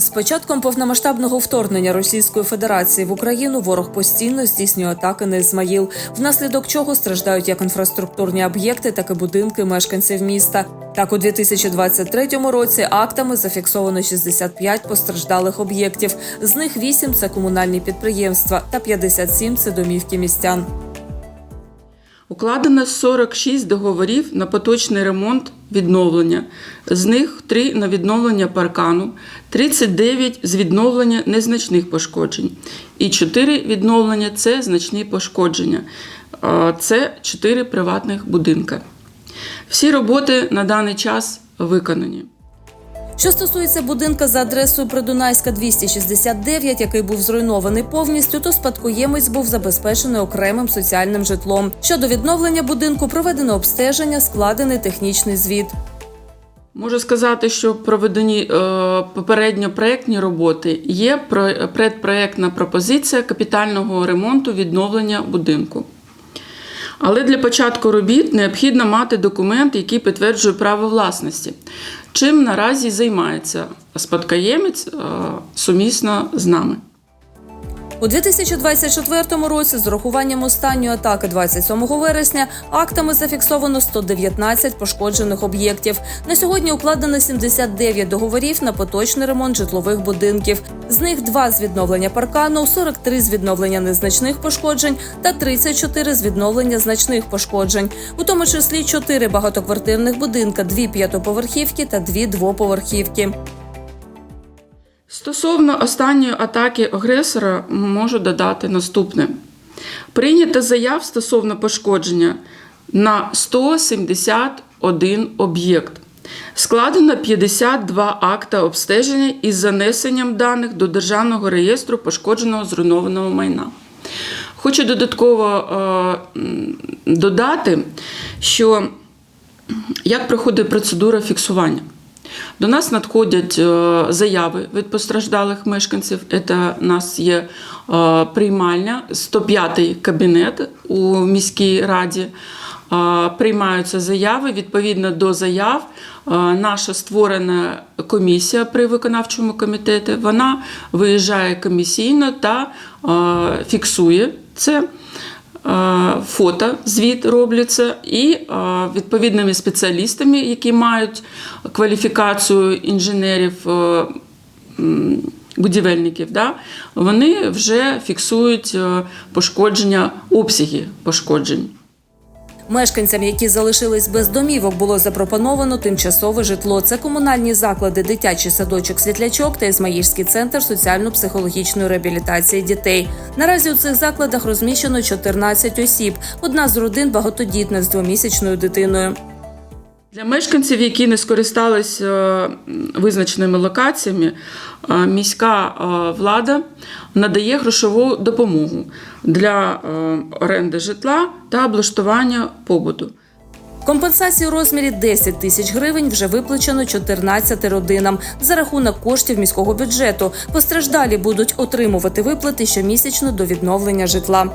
З початком повномасштабного вторгнення Російської Федерації в Україну ворог постійно здійснює атаки на Ізмаїл, внаслідок чого страждають як інфраструктурні об'єкти, так і будинки мешканців міста. Так, у 2023 році актами зафіксовано 65 постраждалих об'єктів. З них 8 – це комунальні підприємства та 57 – це домівки містян. Укладено 46 договорів на поточний ремонт відновлення. З них 3 на відновлення паркану, 39 з відновлення незначних пошкоджень і 4 відновлення це значні пошкодження. Це 4 приватних будинка. Всі роботи на даний час виконані. Що стосується будинка за адресою Придунайська 269, який був зруйнований повністю, то спадкоємець був забезпечений окремим соціальним житлом. Щодо відновлення будинку проведено обстеження, складений технічний звіт. Можу сказати, що проведені е, попередньо проєктні роботи є про- предпроєктна пропозиція капітального ремонту відновлення будинку. Але для початку робіт необхідно мати документ, який підтверджує право власності, чим наразі займається спадкоємець е, сумісно з нами. У 2024 році з урахуванням останньої атаки 27 вересня актами зафіксовано 119 пошкоджених об'єктів. На сьогодні укладено 79 договорів на поточний ремонт житлових будинків. З них 2 з відновлення паркану, 43 з відновлення незначних пошкоджень та 34 з відновлення значних пошкоджень, у тому числі 4 багатоквартирних будинка, 2 п'ятоповерхівки та 2 двоповерхівки. Стосовно останньої атаки агресора можу додати наступне: прийнято заяв стосовно пошкодження на 171 об'єкт. Складено 52 акта обстеження із занесенням даних до Державного реєстру пошкодженого зруйнованого майна. Хочу додатково е, додати, що як проходить процедура фіксування. До нас надходять е, заяви від постраждалих мешканців. Це у нас є е, приймальня, 105-й кабінет у міській раді. Е, Приймаються заяви. Відповідно до заяв, наша створена комісія при виконавчому комітеті. Вона виїжджає комісійно та фіксує це. Фото звіт робляться і відповідними спеціалістами, які мають кваліфікацію інженерів, е, будівельників, да, вони вже фіксують е, пошкодження, обсяги пошкоджень. Мешканцям, які залишились без домівок, було запропоновано тимчасове житло. Це комунальні заклади, дитячий садочок світлячок та Ізмаїльський центр соціально-психологічної реабілітації дітей. Наразі у цих закладах розміщено 14 осіб. Одна з родин багатодітна з двомісячною дитиною. Для мешканців, які не скористались е, визначеними локаціями, е, міська е, влада надає грошову допомогу для оренди житла та облаштування побуту. Компенсацію у розмірі 10 тисяч гривень вже виплачено 14 родинам за рахунок коштів міського бюджету. Постраждалі будуть отримувати виплати щомісячно до відновлення житла.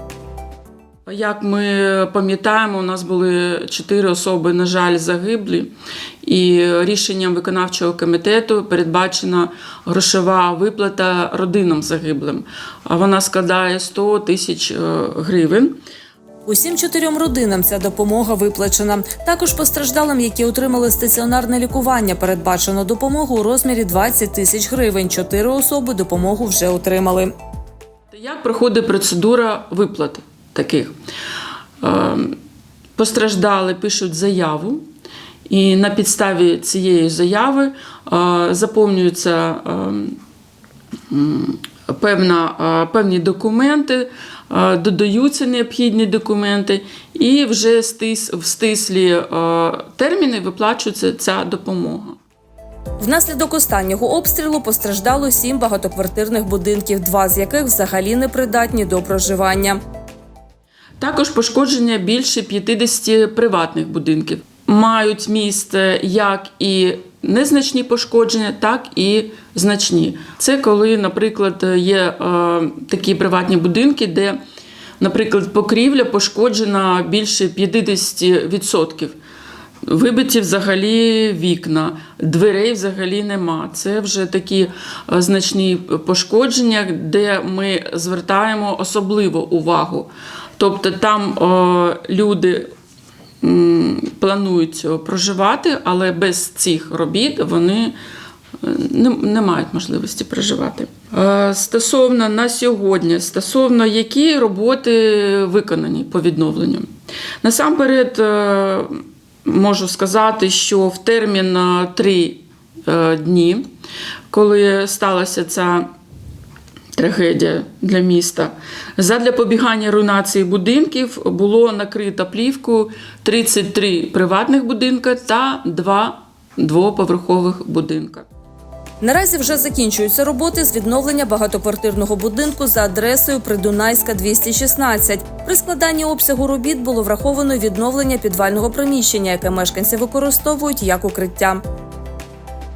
Як ми пам'ятаємо, у нас були чотири особи, на жаль, загиблі, і рішенням виконавчого комітету передбачена грошова виплата родинам загиблим. А Вона складає 100 тисяч е, гривень. Усім чотирьом родинам ця допомога виплачена. Також постраждалим, які отримали стаціонарне лікування, передбачено допомогу у розмірі 20 тисяч гривень. Чотири особи допомогу вже отримали. Як проходить процедура виплат таких? Е, Постраждали, пишуть заяву, і на підставі цієї заяви е, заповнюються е, певна, певні документи, додаються необхідні документи, і вже в стислі терміни виплачується ця допомога. Внаслідок останнього обстрілу постраждало сім багатоквартирних будинків, два з яких взагалі не придатні до проживання. Також пошкодження більше 50 приватних будинків. Мають місце як і незначні пошкодження, так і значні. Це коли, наприклад, є е, такі приватні будинки, де, наприклад, покрівля пошкоджена більше 50%. Вибиті взагалі вікна, дверей взагалі нема. Це вже такі е, значні пошкодження, де ми звертаємо особливу увагу. Тобто там е, люди м, планують проживати, але без цих робіт вони е, не, не мають можливості проживати. Е, Стосовно на сьогодні, стосовно які роботи виконані по відновленню. Насамперед е, можу сказати, що в термін е, три е, дні, коли сталася ця трагедія для міста. Задля побігання руйнації будинків було накрито плівкою 33 приватних будинка та 2 двоповерхових будинка. Наразі вже закінчуються роботи з відновлення багатоквартирного будинку за адресою Придунайська 216. При складанні обсягу робіт було враховано відновлення підвального приміщення, яке мешканці використовують як укриття.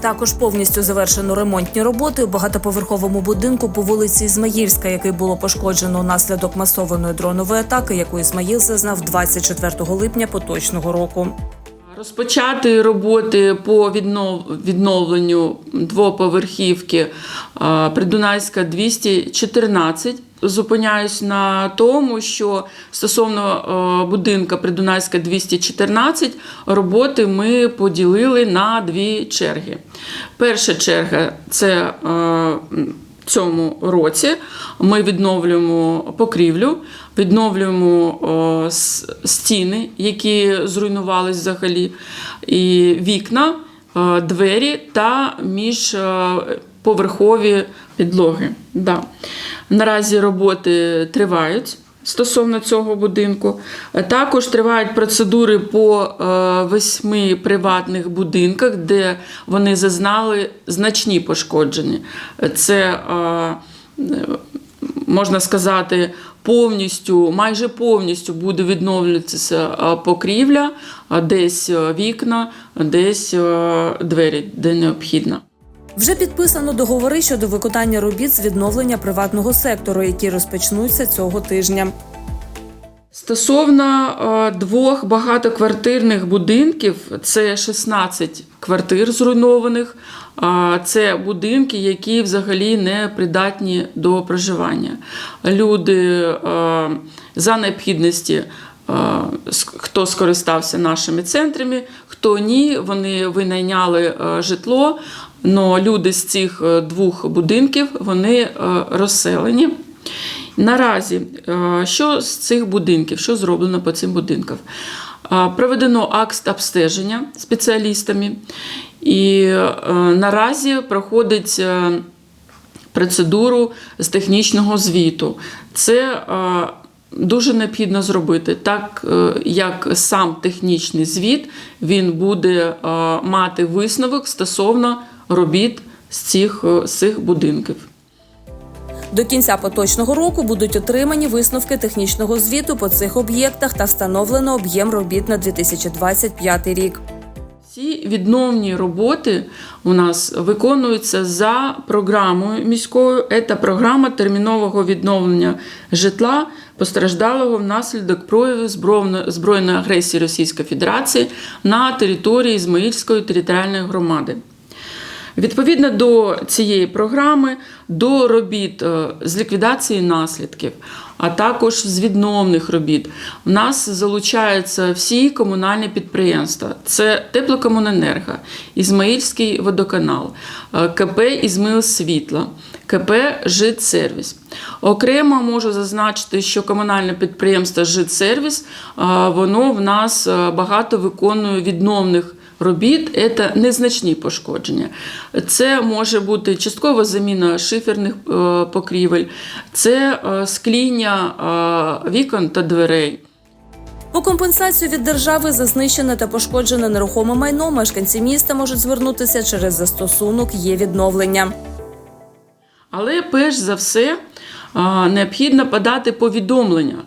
Також повністю завершено ремонтні роботи у багатоповерховому будинку по вулиці Ізмаїльська, який було пошкоджено внаслідок масованої дронової атаки, яку Ізмаїл зазнав 24 липня поточного року. Розпочати роботи по відновленню двоповерхівки Придунайська 214. Зупиняюсь на тому, що стосовно е, будинка Придунайська 214 роботи ми поділили на дві черги. Перша черга це е, в цьому році ми відновлюємо покрівлю, відновлюємо о, стіни, які зруйнувались взагалі, і вікна, е, двері та міжповерхові підлоги. Да. Наразі роботи тривають. Стосовно цього будинку, також тривають процедури по е, восьми приватних будинках, де вони зазнали значні пошкодження. Це е, можна сказати, повністю, майже повністю буде відновлюватися е, покрівля, десь вікна, десь двері, де необхідно. Вже підписано договори щодо виконання робіт з відновлення приватного сектору, які розпочнуться цього тижня. Стосовно е, двох багатоквартирних будинків, це 16 квартир зруйнованих. Це будинки, які взагалі не придатні до проживання. Люди е, за необхідності, хто скористався нашими центрами, хто ні, вони винайняли е, житло. але люди з цих е, двох будинків вони е, розселені. Наразі, е, що з цих будинків, що зроблено по цим будинкам? Е, Проведено акт обстеження спеціалістами, і е, наразі проходить е, процедуру з технічного звіту. Це е, дуже необхідно зробити, так е, як сам технічний звіт він буде е, мати висновок стосовно робіт з цих, е, з цих будинків. До кінця поточного року будуть отримані висновки технічного звіту по цих об'єктах та встановлено об'єм робіт на 2025 рік. Всі відновні роботи у нас виконуються за програмою міською. Це програма термінового відновлення житла постраждалого внаслідок прояву збройної- агресії Російської Федерації на території Ізмаїльської територіальної громади. Відповідно до цієї програми, до робіт е, з ліквідації наслідків, а також з відновних робіт, в нас залучаються всі комунальні підприємства: це Теплокомуненерго, Ізмаїльський водоканал, е, КП Ізмаїл Світло, КП «Житсервіс». Окремо можу зазначити, що комунальне підприємство «Житсервіс» е, воно в нас багато виконує відновних робіт це незначні пошкодження. Це може бути часткова заміна шиферних е, покрівель, це е, скління е, вікон та дверей. По компенсацію від держави за знищене та пошкоджене нерухоме майно мешканці міста можуть звернутися через застосунок є відновлення. Але перш за все необхідно подати повідомлення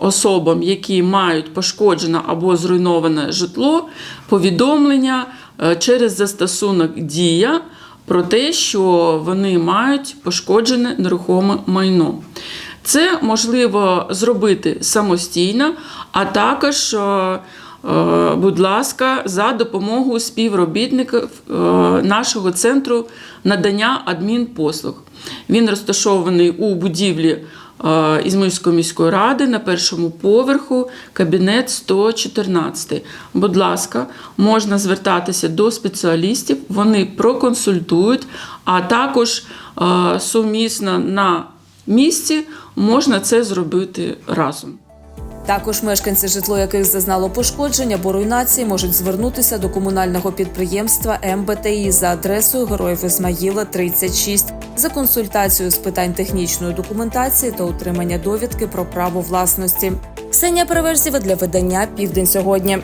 особам, які мають пошкоджене або зруйноване житло, повідомлення е, через застосунок Дія про те, що вони мають пошкоджене нерухоме майно. Це можливо зробити самостійно, а також е, е, будь ласка, за допомогою співробітників е, нашого центру надання адмінпослуг. Він розташований у будівлі Ізмаїльської міської ради на першому поверху, кабінет 114. Будь ласка, можна звертатися до спеціалістів, вони проконсультують, а також сумісно на місці можна це зробити разом. Також мешканці, житло яких зазнало пошкоджень або руйнації, можуть звернутися до комунального підприємства МБТІ за адресою Героїв Ізмаїла 36 за консультацією з питань технічної документації та отримання довідки про право власності. Ксенія Переверзєва для видання Південь сьогодні.